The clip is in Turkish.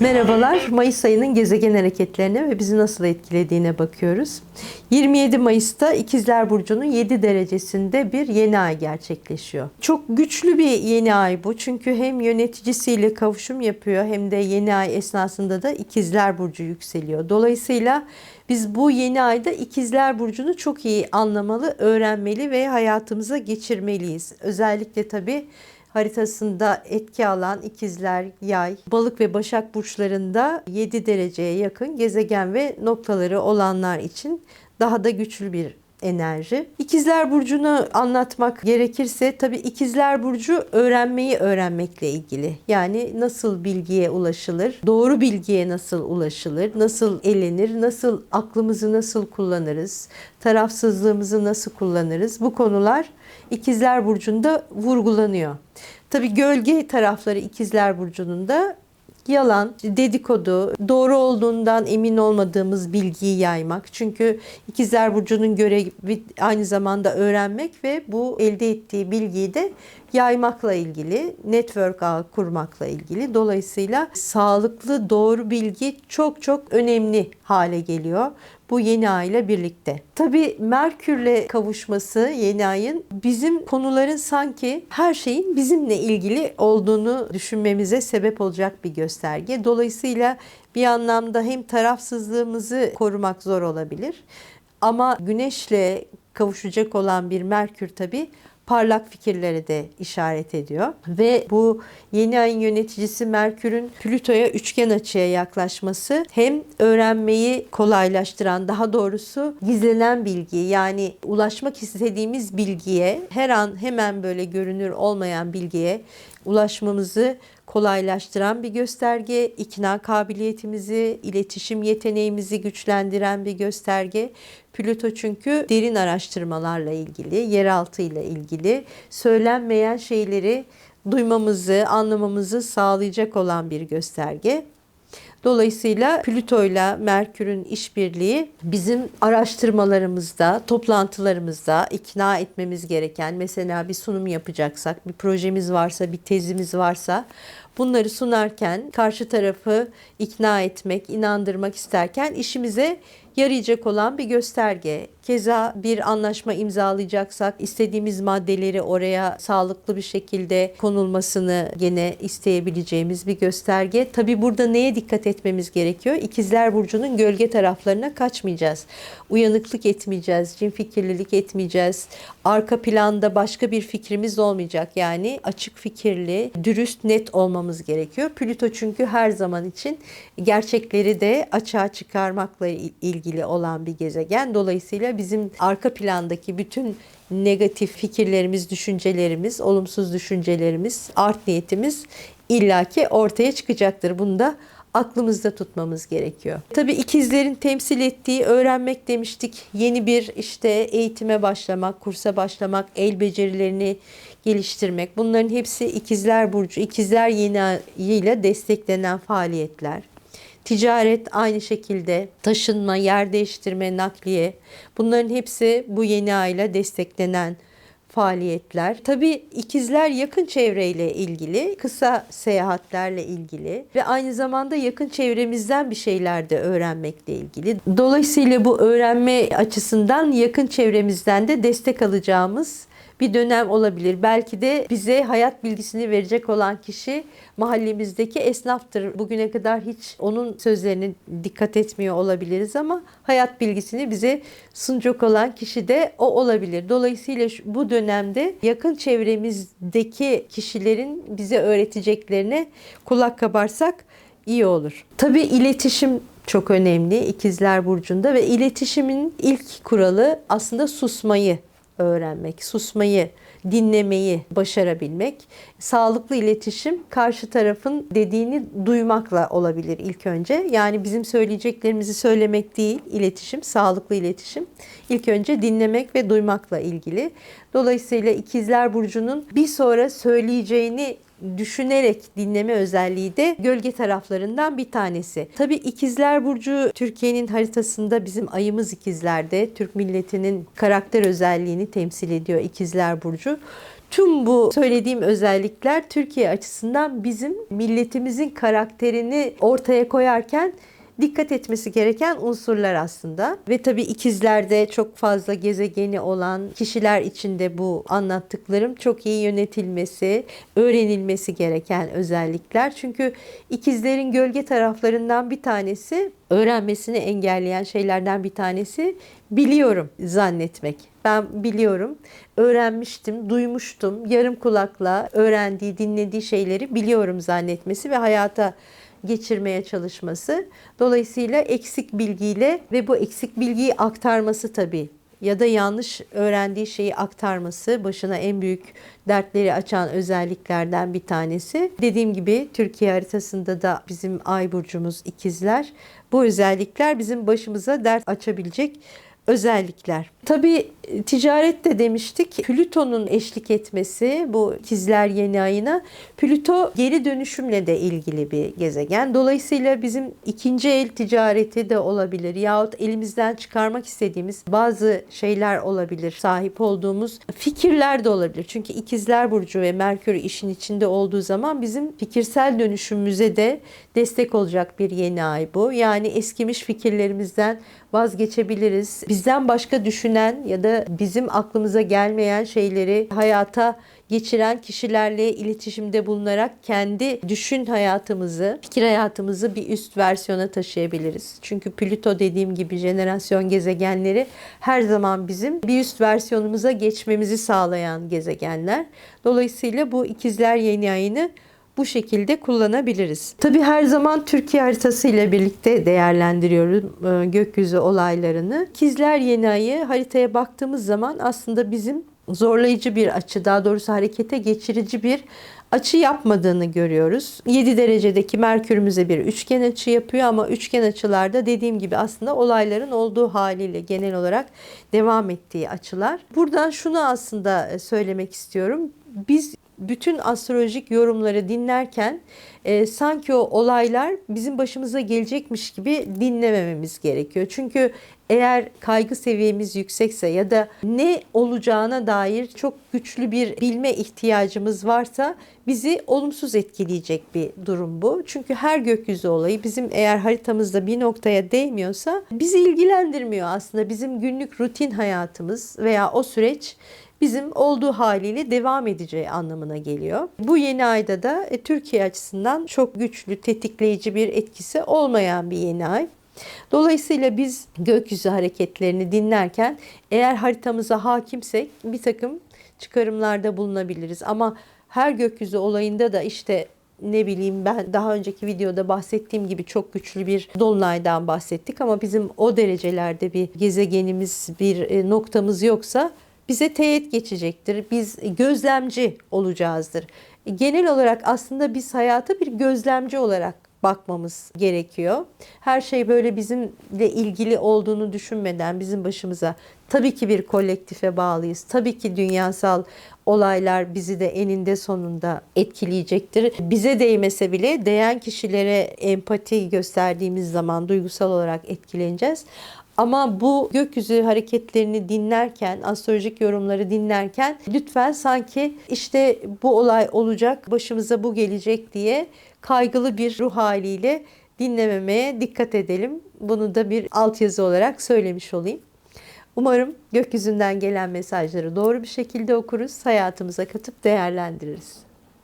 Merhabalar. Mayıs ayının gezegen hareketlerine ve bizi nasıl etkilediğine bakıyoruz. 27 Mayıs'ta İkizler Burcu'nun 7 derecesinde bir yeni ay gerçekleşiyor. Çok güçlü bir yeni ay bu. Çünkü hem yöneticisiyle kavuşum yapıyor hem de yeni ay esnasında da İkizler Burcu yükseliyor. Dolayısıyla biz bu yeni ayda İkizler Burcu'nu çok iyi anlamalı, öğrenmeli ve hayatımıza geçirmeliyiz. Özellikle tabii haritasında etki alan ikizler, yay, balık ve başak burçlarında 7 dereceye yakın gezegen ve noktaları olanlar için daha da güçlü bir enerji. İkizler Burcu'nu anlatmak gerekirse tabii İkizler Burcu öğrenmeyi öğrenmekle ilgili. Yani nasıl bilgiye ulaşılır, doğru bilgiye nasıl ulaşılır, nasıl elenir, nasıl aklımızı nasıl kullanırız, tarafsızlığımızı nasıl kullanırız bu konular İkizler Burcu'nda vurgulanıyor. Tabii gölge tarafları İkizler Burcu'nun da yalan, dedikodu, doğru olduğundan emin olmadığımız bilgiyi yaymak. Çünkü İkizler Burcu'nun görevi aynı zamanda öğrenmek ve bu elde ettiği bilgiyi de yaymakla ilgili, network ağ kurmakla ilgili. Dolayısıyla sağlıklı, doğru bilgi çok çok önemli hale geliyor bu yeni ay ile birlikte. Tabii Merkür'le kavuşması yeni ayın bizim konuların sanki her şeyin bizimle ilgili olduğunu düşünmemize sebep olacak bir gösterge. Dolayısıyla bir anlamda hem tarafsızlığımızı korumak zor olabilir ama güneşle kavuşacak olan bir Merkür tabii parlak fikirlere de işaret ediyor. Ve bu yeni ayın yöneticisi Merkür'ün Plüto'ya üçgen açıya yaklaşması hem öğrenmeyi kolaylaştıran, daha doğrusu gizlenen bilgi yani ulaşmak istediğimiz bilgiye her an hemen böyle görünür olmayan bilgiye ulaşmamızı kolaylaştıran bir gösterge, ikna kabiliyetimizi, iletişim yeteneğimizi güçlendiren bir gösterge. Plüto çünkü derin araştırmalarla ilgili, yeraltı ile ilgili söylenmeyen şeyleri duymamızı, anlamamızı sağlayacak olan bir gösterge. Dolayısıyla Plüto ile Merkür'ün işbirliği bizim araştırmalarımızda, toplantılarımızda ikna etmemiz gereken mesela bir sunum yapacaksak, bir projemiz varsa, bir tezimiz varsa bunları sunarken karşı tarafı ikna etmek, inandırmak isterken işimize yarayacak olan bir gösterge. Keza bir anlaşma imzalayacaksak istediğimiz maddeleri oraya sağlıklı bir şekilde konulmasını gene isteyebileceğimiz bir gösterge. Tabi burada neye dikkat etmemiz gerekiyor? İkizler Burcu'nun gölge taraflarına kaçmayacağız. Uyanıklık etmeyeceğiz, cin fikirlilik etmeyeceğiz. Arka planda başka bir fikrimiz olmayacak. Yani açık fikirli, dürüst, net olmamız gerekiyor. Plüto çünkü her zaman için gerçekleri de açığa çıkarmakla ilgili olan bir gezegen. Dolayısıyla bizim arka plandaki bütün negatif fikirlerimiz, düşüncelerimiz, olumsuz düşüncelerimiz, art niyetimiz illaki ortaya çıkacaktır. Bunu da aklımızda tutmamız gerekiyor. Tabii ikizlerin temsil ettiği öğrenmek demiştik. Yeni bir işte eğitime başlamak, kursa başlamak, el becerilerini geliştirmek. Bunların hepsi ikizler burcu, ikizler yeni ayıyla desteklenen faaliyetler. Ticaret aynı şekilde taşınma, yer değiştirme, nakliye bunların hepsi bu yeni ayla desteklenen faaliyetler. Tabii ikizler yakın çevreyle ilgili, kısa seyahatlerle ilgili ve aynı zamanda yakın çevremizden bir şeyler de öğrenmekle ilgili. Dolayısıyla bu öğrenme açısından yakın çevremizden de destek alacağımız bir dönem olabilir. Belki de bize hayat bilgisini verecek olan kişi mahallemizdeki esnaftır. Bugüne kadar hiç onun sözlerine dikkat etmiyor olabiliriz ama hayat bilgisini bize sunacak olan kişi de o olabilir. Dolayısıyla bu dönemde yakın çevremizdeki kişilerin bize öğreteceklerine kulak kabarsak iyi olur. Tabii iletişim çok önemli İkizler Burcu'nda ve iletişimin ilk kuralı aslında susmayı öğrenmek, susmayı, dinlemeyi başarabilmek. Sağlıklı iletişim karşı tarafın dediğini duymakla olabilir ilk önce. Yani bizim söyleyeceklerimizi söylemek değil iletişim, sağlıklı iletişim. İlk önce dinlemek ve duymakla ilgili. Dolayısıyla İkizler Burcu'nun bir sonra söyleyeceğini düşünerek dinleme özelliği de gölge taraflarından bir tanesi. Tabii ikizler burcu Türkiye'nin haritasında bizim ayımız ikizlerde. Türk milletinin karakter özelliğini temsil ediyor ikizler burcu. Tüm bu söylediğim özellikler Türkiye açısından bizim milletimizin karakterini ortaya koyarken dikkat etmesi gereken unsurlar aslında. Ve tabii ikizlerde çok fazla gezegeni olan kişiler içinde bu anlattıklarım çok iyi yönetilmesi, öğrenilmesi gereken özellikler. Çünkü ikizlerin gölge taraflarından bir tanesi öğrenmesini engelleyen şeylerden bir tanesi biliyorum zannetmek. Ben biliyorum, öğrenmiştim, duymuştum, yarım kulakla öğrendiği, dinlediği şeyleri biliyorum zannetmesi ve hayata geçirmeye çalışması. Dolayısıyla eksik bilgiyle ve bu eksik bilgiyi aktarması tabii ya da yanlış öğrendiği şeyi aktarması başına en büyük dertleri açan özelliklerden bir tanesi. Dediğim gibi Türkiye haritasında da bizim ay burcumuz ikizler. Bu özellikler bizim başımıza dert açabilecek özellikler. Tabii ticaret de demiştik. Plüton'un eşlik etmesi bu ikizler yeni ayına Plüto geri dönüşümle de ilgili bir gezegen. Dolayısıyla bizim ikinci el ticareti de olabilir yahut elimizden çıkarmak istediğimiz bazı şeyler olabilir. Sahip olduğumuz fikirler de olabilir. Çünkü ikizler burcu ve Merkür işin içinde olduğu zaman bizim fikirsel dönüşümümüze de destek olacak bir yeni ay bu. Yani eskimiş fikirlerimizden vazgeçebiliriz. Bizden başka düşünen ya da bizim aklımıza gelmeyen şeyleri hayata geçiren kişilerle iletişimde bulunarak kendi düşün hayatımızı, fikir hayatımızı bir üst versiyona taşıyabiliriz. Çünkü Plüto dediğim gibi jenerasyon gezegenleri her zaman bizim bir üst versiyonumuza geçmemizi sağlayan gezegenler. Dolayısıyla bu ikizler yeni ayını bu şekilde kullanabiliriz. Tabi her zaman Türkiye haritası ile birlikte değerlendiriyoruz e, gökyüzü olaylarını. İkizler yeni ayı haritaya baktığımız zaman aslında bizim zorlayıcı bir açı, daha doğrusu harekete geçirici bir açı yapmadığını görüyoruz. 7 derecedeki Merkürümüze bir üçgen açı yapıyor ama üçgen açılarda dediğim gibi aslında olayların olduğu haliyle genel olarak devam ettiği açılar. Buradan şunu aslında söylemek istiyorum. Biz bütün astrolojik yorumları dinlerken e, sanki o olaylar bizim başımıza gelecekmiş gibi dinlemememiz gerekiyor. Çünkü eğer kaygı seviyemiz yüksekse ya da ne olacağına dair çok güçlü bir bilme ihtiyacımız varsa bizi olumsuz etkileyecek bir durum bu. Çünkü her gökyüzü olayı bizim eğer haritamızda bir noktaya değmiyorsa bizi ilgilendirmiyor aslında. Bizim günlük rutin hayatımız veya o süreç bizim olduğu haliyle devam edeceği anlamına geliyor. Bu yeni ayda da e, Türkiye açısından çok güçlü, tetikleyici bir etkisi olmayan bir yeni ay. Dolayısıyla biz gökyüzü hareketlerini dinlerken eğer haritamıza hakimsek bir takım çıkarımlarda bulunabiliriz. Ama her gökyüzü olayında da işte ne bileyim ben daha önceki videoda bahsettiğim gibi çok güçlü bir dolunaydan bahsettik ama bizim o derecelerde bir gezegenimiz, bir e, noktamız yoksa bize teğet geçecektir. Biz gözlemci olacağızdır. Genel olarak aslında biz hayata bir gözlemci olarak bakmamız gerekiyor. Her şey böyle bizimle ilgili olduğunu düşünmeden bizim başımıza tabii ki bir kolektife bağlıyız. Tabii ki dünyasal olaylar bizi de eninde sonunda etkileyecektir. Bize değmese bile değen kişilere empati gösterdiğimiz zaman duygusal olarak etkileneceğiz. Ama bu gökyüzü hareketlerini dinlerken, astrolojik yorumları dinlerken lütfen sanki işte bu olay olacak, başımıza bu gelecek diye kaygılı bir ruh haliyle dinlememeye dikkat edelim. Bunu da bir altyazı olarak söylemiş olayım. Umarım gökyüzünden gelen mesajları doğru bir şekilde okuruz, hayatımıza katıp değerlendiririz.